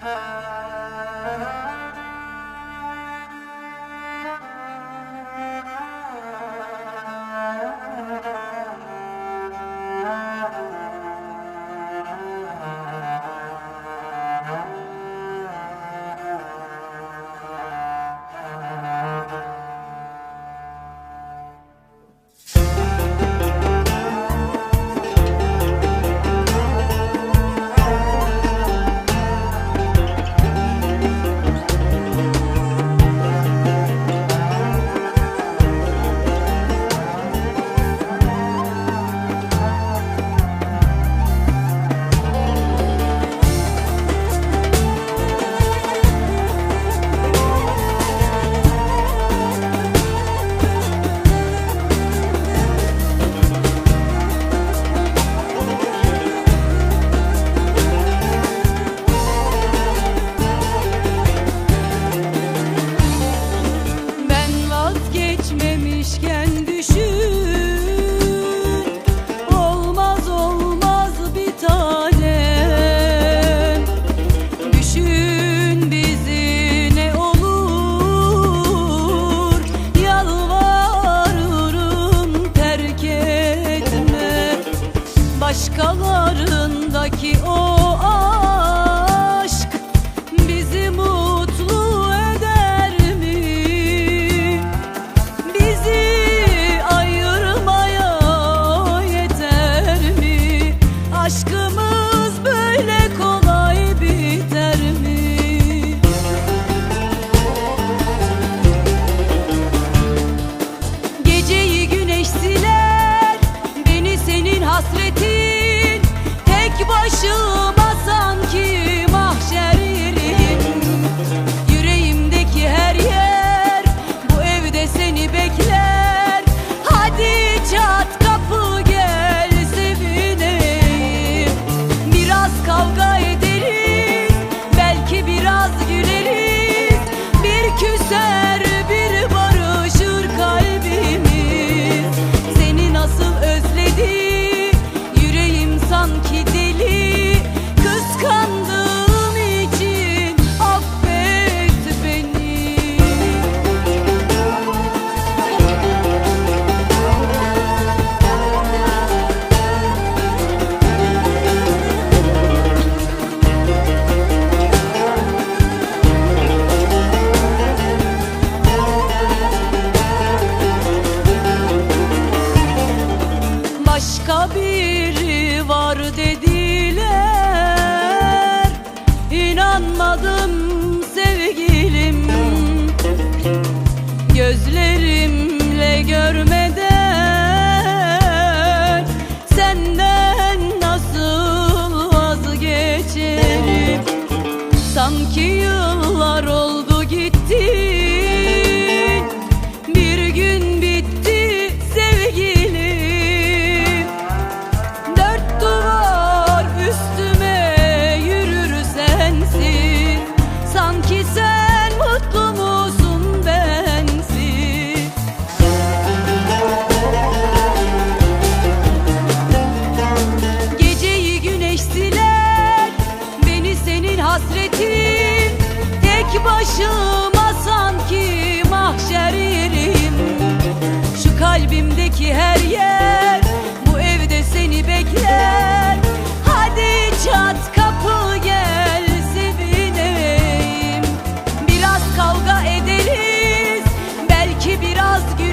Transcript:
Ah. arkalarındaki o inanmadım sevgilim. Gözlerimle görmeden Senden nasıl vazgeçerim? Sanki yıl kalbimdeki her yer. Bu evde seni bekler. Hadi çat kapı gel sevineyim Biraz kavga ederiz Belki biraz gül